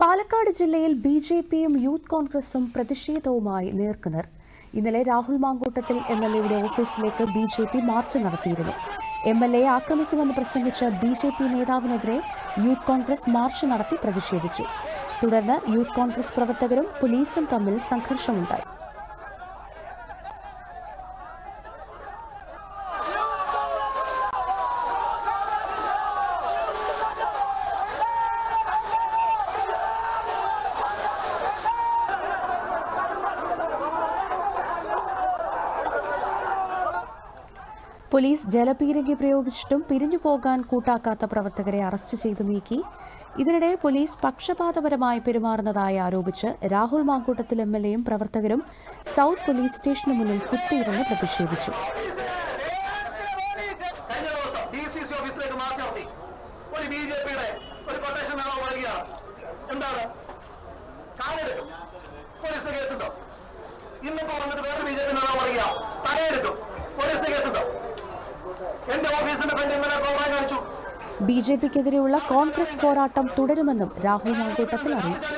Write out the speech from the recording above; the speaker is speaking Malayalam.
പാലക്കാട് ജില്ലയിൽ ബി ജെ പിയും യൂത്ത് കോൺഗ്രസും പ്രതിഷേധവുമായി നേർക്കുനേർ. ഇന്നലെ രാഹുൽ മാങ്കൂട്ടത്തിൽ എം എൽ എയുടെ ഓഫീസിലേക്ക് ബി ജെ പി മാർച്ച് നടത്തിയിരുന്നു. എം എൽ എ ആക്രമിക്കുമെന്ന് പ്രസംഗിച്ച ബി ജെ പി നേതാവിനെതിരെ യൂത്ത് കോൺഗ്രസ് മാർച്ച് നടത്തി പ്രതിഷേധിച്ചു. തുടർന്ന് യൂത്ത് കോൺഗ്രസ് പ്രവർത്തകരും പോലീസും തമ്മിൽ സംഘർഷമുണ്ടായി. പോലീസ് ജലപീരങ്കി പ്രയോഗിച്ചിട്ടും പിരിഞ്ഞു പോകാൻ കൂട്ടാക്കാത്ത പ്രവർത്തകരെ അറസ്റ്റ് ചെയ്തു നീക്കി. ഇതിനിടെ പോലീസ് പക്ഷപാതപരമായി പെരുമാറുന്നതായി ആരോപിച്ച് രാഹുൽ മാങ്കൂട്ടത്തിൽ എം എൽ എയും പ്രവർത്തകരും സൗത്ത് പോലീസ് സ്റ്റേഷന് മുന്നിൽ കുത്തിയിരുന്ന് പ്രതിഷേധിച്ചു. ഇന്നിപ്പോ വന്നിട്ട് വേറെ ബി ജെ പി മേളം എന്റെ ഓഫീസിന്റെ ഫ്രണ്ട് ഇന്നലെ പ്രോഗ്രാം കാണിച്ചു. ബി ജെ പിക്കെതിരെയുള്ള കോൺഗ്രസ് പോരാട്ടം തുടരുമെന്നും രാഹുൽ മാങ്കൂട്ടത്തിൽ അറിയിച്ചു.